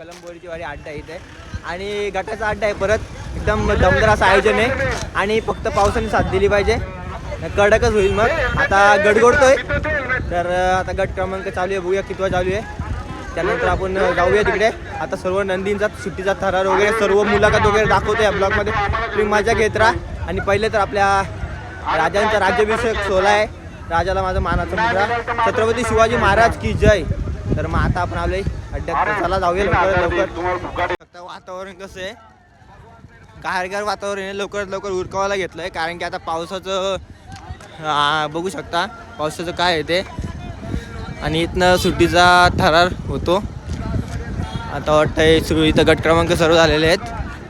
आपण आलो वाडी अड्डा इथे. आणि गटाचा अड्डा आहे. परत एकदम दमदार असं आयोजन आहे. आणि फक्त पावसाने साथ दिली पाहिजे. कडकच होईल मग. आता गडगडतोय तर आता गट क्रमांक चालू आहे. बघूया कितवा चालू आहे. त्यानंतर आपण जाऊया तिकडे. आता सर्व नंदींचा सुट्टीचा थरार वगैरे सर्व मुलाखत वगैरे दाखवतो या ब्लॉगमध्ये. तुम्ही मजा घेत राहा. आणि पहिले तर आपल्या राजांचा राज्याभिषेक सोहळा आहे. राजाला माझा मानाचा मुद्रा. छत्रपती शिवाजी महाराज की जय. तर मग आता आपण आलोय अड्ड्यात. चला जाऊया लवकर. लवकर फक्त वातावरण कसं आहे? गारगार वातावरण आहे लवकरात लवकर उरकावायला घेतलंय. कारण की आता पावसाचं बघू शकता पावसाचं काय आहे ते. आणि इथनं सुट्टीचा थरार होतो. आता वाटतंय सुरू इथं गट क्रमांक सर्व झालेले आहेत.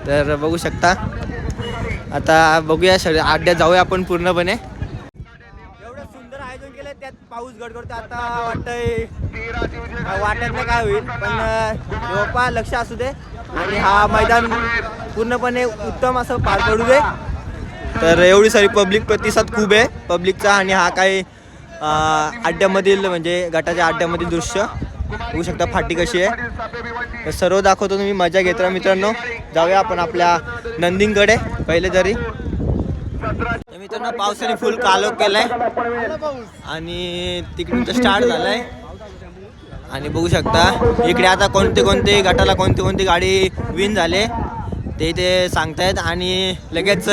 तर बघू शकता. आता बघूया सगळे अड्ड्यात जाऊया आपण पूर्णपणे एवढं सुंदर आयोजन केलं त्यात पाऊस गडगडतो आता वाटतंय. वाटत नाही काय होईल पण बाप्पा लक्ष असू दे. आणि हा मैदान पूर्णपणे उत्तम असं पार पडू दे. तर एवढी सारी पब्लिक प्रतिसाद खूप आहे पब्लिकचा. आणि हा काही अड्ड्यामधील म्हणजे गटाच्या अड्ड्यामधील दृश्य होऊ शकता. फाटी कशी आहे? तर सर्व दाखवतो तुम्ही मजा घेत मित्रांनो. जाऊया आपण आपल्या नंदिंगकडे पहिले तरी मित्रांनो पावसाने फुल कालो केलाय. आणि तिकडून तर स्टार्ट झालाय. आणि बघू शकता इकडे आता कोणते कोणते गटाला कोणती कोणती गाडी विन झाले ते ते सांगतायत. आणि लगेच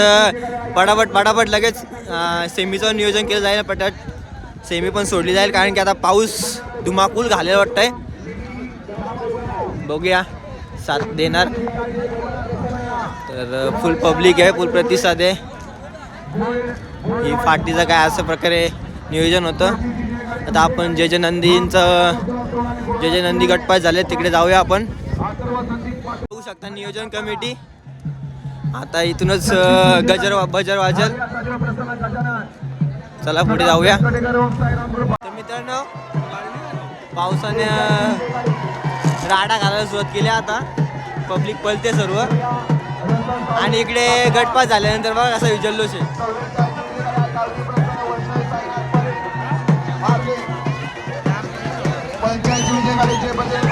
पटापट पटापट लगेच सेमीचं नियोजन केलं जाईल पटत सेमी पण सोडली जाईल कारण की आता पाऊस धुमाकूल घालेला वाटतंय. बघूया साथ देणार. तर फुल पब्लिक आहे फुल प्रतिसाद आहे. ही फाटीचं काय असं प्रकारे नियोजन होतं. आता आपण जे जे नंदींचं जे जे नंदी गटपास झाले तिकडे जाऊया आपण. बघू शकता नियोजन कमिटी. आता इथूनच गजर बजर वाजल. चला पुढे जाऊया. तर मित्रांनो पावसाने राडा घालायला सुरुवात केली आता. पब्लिक पलते सर्व. आणि इकडे गटपास झाल्यानंतर बघा कसा विजल्लोष आहे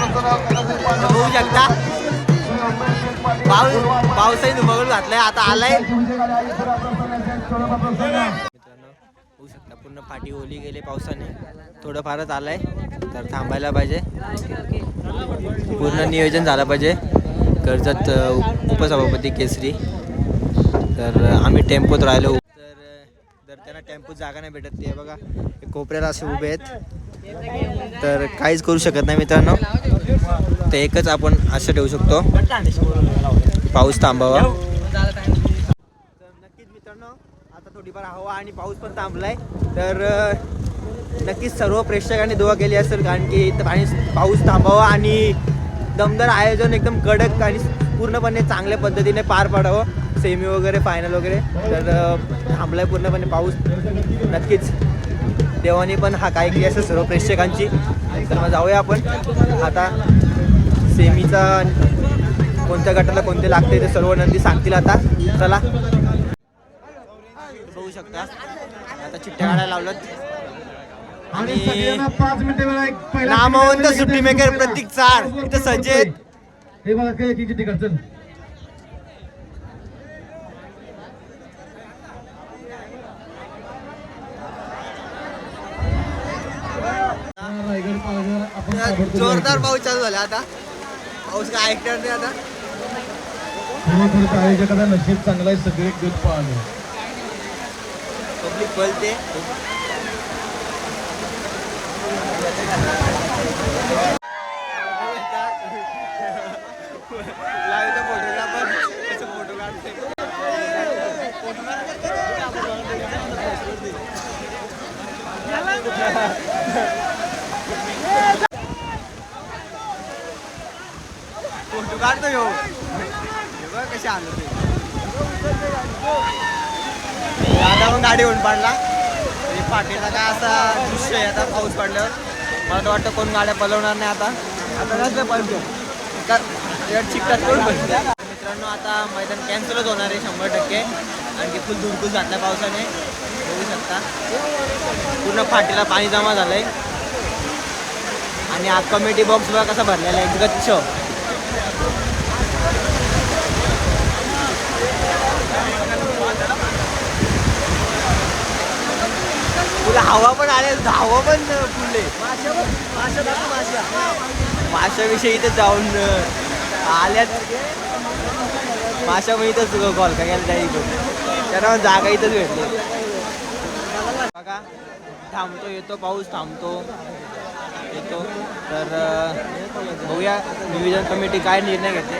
होऊ शकता. पाऊस पावसाही धुमाकूळ घातलाय आता आलाय. मित्रांनो होऊ शकता पूर्ण पाठी ओली गेले पावसाने. थोडंफारच आलाय तर थांबायला पाहिजे. पूर्ण नियोजन झालं पाहिजे. कर्जत उपसभापती केसरी. तर आम्ही टेम्पोत राहिलो. तर जर त्यांना टेम्पोत जागा नाही भेटत. ते बघा कोपऱ्याला असे उभे आहेत. तर काहीच करू शकत नाही मित्रांनो. ते एकच आपण असं ठेवू शकतो. पाऊस थांबावा. तर नक्कीच मित्रांनो आता थोडीफार हवा आणि पाऊस पण थांबलाय. तर नक्कीच सर्व प्रेक्षकांनी दुवा केली असेल कारण की पाणी पाऊस थांबावा आणि दमदार आयोजन एकदम कडक आणि पूर्णपणे चांगल्या पद्धतीने पार पाडावं. सेमी वगैरे फायनल वगैरे. तर थांबलाय पूर्णपणे पाऊस. नक्कीच. देवानी पण हा काय केली असेल सर्व प्रेक्षकांची. तर मग जाऊया आपण. आता सेमीचा कोणत्या गटाला कोणते लागते ते सर्व नंदी सांगतील आता. चला. बघू शकता. आता चिठ्ठ्या काढायला लावलं आणि नामवंत सुट्टी मेकर प्रतीक चार. इथं सज्जेत हे बघा काय चल आपण ताबडतोब जोरदार पाऊस चालू झाला आता. पाऊस काय ऐकणार नाही आता. आयोजकाचा नशीब चांगला आहे सगळे गट पाहणे. पब्लिक बोलते. फोटो काढतो ह्यो बघ कसे आलो ते. आता पण गाडी होऊन पाडला. तरी पाठीचा काय असा दृश्य आहे आता पाऊस पडल्यावर. मला तर वाटतं कोण गाड्या पलवणार नाही आता. आता नसलं चिकटात मित्रांनो आता मैदान कॅन्सलच होणार आहे शंभर टक्के. आणखी फुल धुरकूस घातल्या पावसाने. बघू शकता. पूर्ण फाटीला पाणी जमा झालंय. आणि हा कमिटी बॉक्स बघा कसा भरलेला आहे. गच्छ. हवा पण आले हवा पण फुलले. माशाविषयी इथं जाऊन आल्यात. माशा मग इथंच कॉल का गेला त्या इकडून त्यांना जागा इथंच भेटली. बघा थांबतो येतो पाऊस थांबतो. येतो. तर बघूया नियोजन कमिटी काय निर्णय घेते.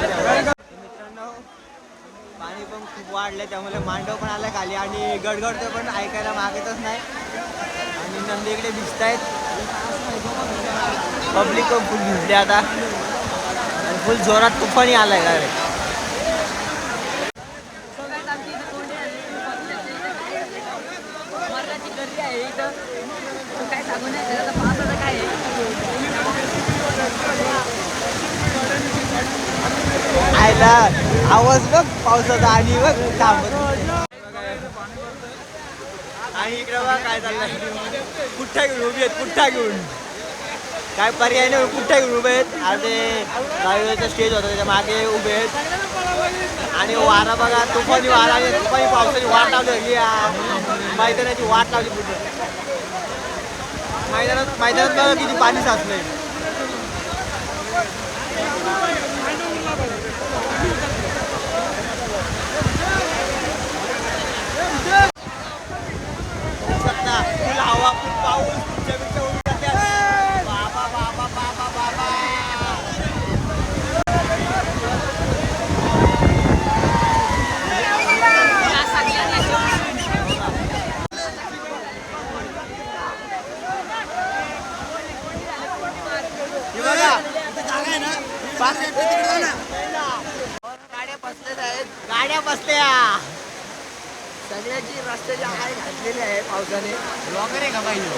मित्रांनो पाणी पण खूप वाढलं त्यामुळे मांडव पण आला खाली आणि गडगड तर पण ऐकायला मागतच नाही. आणि नंदी इकडे भिजतायत. पब्लिक पण फुल भिजले आता. फुल जोरात तुफानी आलाय का रे काय सांगू नाही पावसाचं काय आहे. आयला. आवाज बघ पावसाचा आणि बघ थांबत आणि इकडे बघा काय चाललंय. कुठ्ठा घेऊन उभी आहेत? कुठ्ठा घेऊन? काय पर्याय नाही कुठ्ठा घेऊन उभे आहेत? आज ते दहावीचा स्टेज होता त्याच्यामागे उभे आहेत. आणि वारा बघा तुफानी वारा आणि तुफानी पावसाची वाट लावली. मैदानाची वाट लावली कुठे मैदानात मैदानात बघा किती पाणी साचलंय शकता फुल हवा फुल पाऊस तुमच्या पेक्षा उडून जाते. बाबा बाबा बाबा बाबा हे बघा, इथं जागा आहे ना? पाच मिनिटं तिकडे जा ना. गाड्या बसलेल्या आहेत गाड्या बसल्या. सगळ्याची रस्त्याची आय घातलेली आहे पावसाने. ब्लॉगर आहे का पाहिजे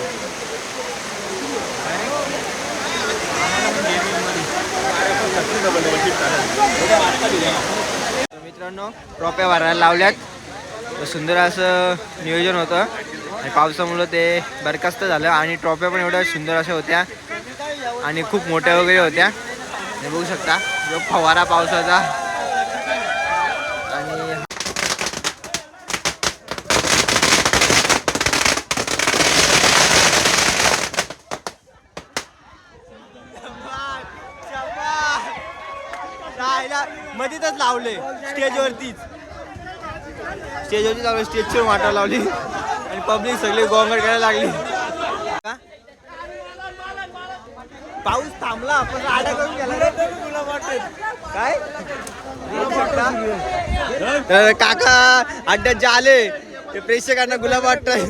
मित्रांनो ट्रॉफ्या भरायला लावल्यात. सुंदर असं नियोजन होतं. आणि पावसामुळं ते बरखास्त झालं. आणि ट्रॉफ्या पण एवढ्या सुंदर अशा होत्या. आणि खूप मोठ्या वगैरे होत्या. हे बघू शकता जो फवारा पावसाचा आणि तिथंच लावले स्टेजवरतीच. स्टेजवरती लावले स्टेजची वाटा लावली. आणि पब्लिक सगळी गोंगड करायला लागली. पाऊस थांबला आपण आडा करून गेला तुला काय? काका अड्ड्यात जे आले ते प्रेक्षकांना गुलाब वाटतंय.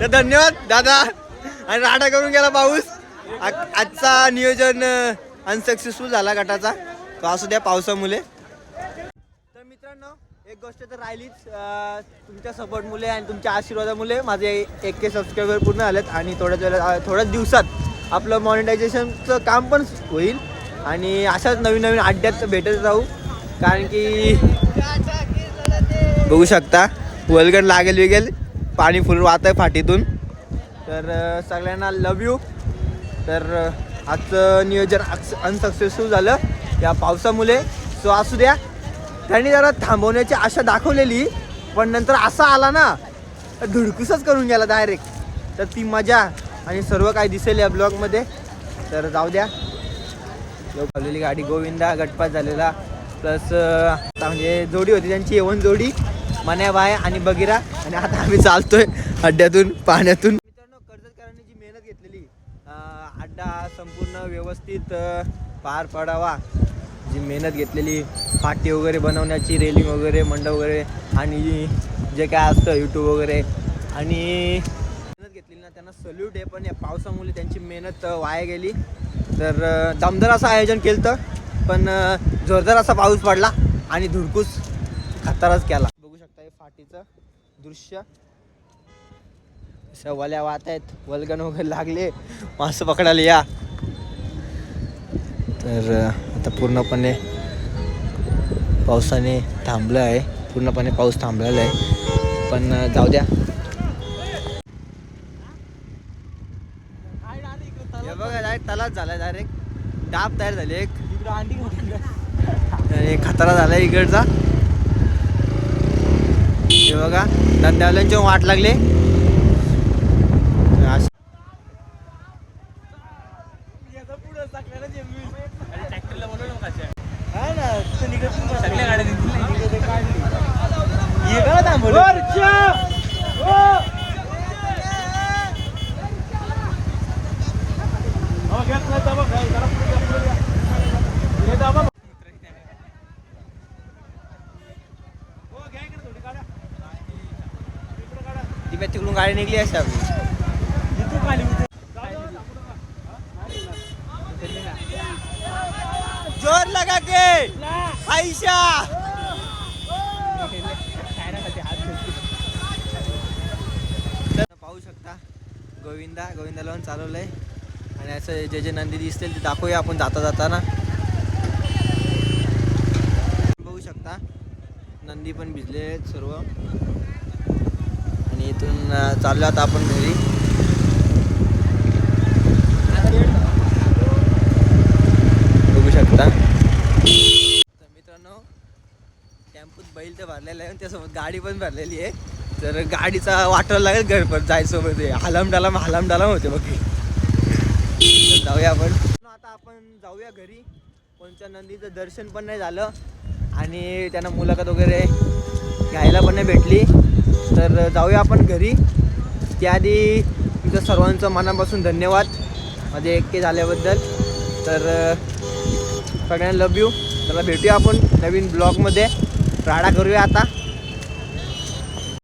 तर धन्यवाद दादा. आणि राडा करून गेला पाऊस. आजचा नियोजन अनसक्सेसफुल झाला गटाचा. तर असू द्या पावसामुळे. तर मित्रांनो एक गोष्ट तर राहिलीच तुमच्या सपोर्टमुळे आणि तुमच्या आशीर्वादामुळे माझे एक के सबस्क्रायबर पूर्ण झालेत आणि थोड्याच वेळा थोड्याच दिवसात आपलं मॉनिटायझेशनचं काम पण होईल आणि अशाच नवीन नवीन अड्ड्यात भेटत राहू. कारण की बघू शकता वलगड लागेल विगेल पाणी फुल वाहत आहे फाटीतून. तर सगळ्यांना लव यू तर आजचं नियोजन अनसक्सेसफुल झालं. या पावसामुळे. सो असू द्या. त्यांनी जरा थांबवण्याची आशा दाखवलेली पण नंतर असा आला ना धुडकूसच करून गेला डायरेक्ट तर ती मजा आणि सर्व काही दिसेल या ब्लॉगमध्ये तर जाऊ द्या. चाललेली गाडी गोविंदा गटपात झालेला. प्लस आता म्हणजे जोडी होती त्यांची येवन जोडी. मन्याबाय आणि बगिरा. आणि आता आम्ही चालतोय अड्ड्यातून पाण्यातून. मित्रांनो कर्जतकरांनी जी मेहनत घेतलेली अड्डा संपूर्ण व्यवस्थित पार पडावा. जी मेहनत घेतलेली पाटी वगैरे बनवण्याची रेलिंग वगैरे मंडप वगैरे आणि जे काय असतं यूट्यूब वगैरे. आणि मेहनत घेतलेली ना त्यांना सल्यूट आहे पण या पावसामुळे त्यांची मेहनत वाया गेली. तर दमदार असं आयोजन केलं तर पण जोरदार असा पाऊस पडला आणि धुडकूस खतरच केला. बघू शकता हे फाटीचं दृश्य. सवाल्या वाहत आहेत वलगण वगैरे लागले. मासं पकडायला या. तर आता पूर्णपणे पावसाने थांबलं आहे. पूर्णपणे पाऊस थांबलेला आहे. पण जाऊ द्या. बघा डायरेक्ट तलाच झाला डायरेक्ट डाब तयार झाले एक. आणि खतरा झाला इकडचा. हे बघा धंद्यावाल्यांची वाट लागले अश- हा ना, तिथं निघत नाही. हे का थांबवलं? ती बॅग तिकडून गाडी निघली असते आपली जोर लगा के आयशा! पाहू शकता गोविंदा गोविंदा लावून चालवलंय. आणि असं जे जे नंदी दिसतील ते दाखवूया आपण जाता जाताना. बघू शकता नंदी पण भिजले आहेत सर्व. आणि इथून चाललो आता आपण घरी. बघू शकता तर मित्रांनो टेम्पोत बैल तर भरलेला आहे आणि त्यासोबत गाडी पण भरलेली आहे. तर गाडीचा वाटायला लागेल गणपत जायसोबत हलम डालम हलम डालम होते बघ. जाऊया आपण. आता आपण जाऊया घरी. कोणत्या नंदीचं दर्शन पण नाही झालं. आणि त्यांना मुलाखत वगैरे घ्यायला पण नाही भेटली. तर जाऊया आपण घरी. त्याआधी तुमचं सर्वांचं मनापासून धन्यवाद. माझे एकटे झाल्याबद्दल. तर सगळ्यांना लव यू त्याला भेटूया आपण नवीन ब्लॉगमध्ये राडा करूया आता.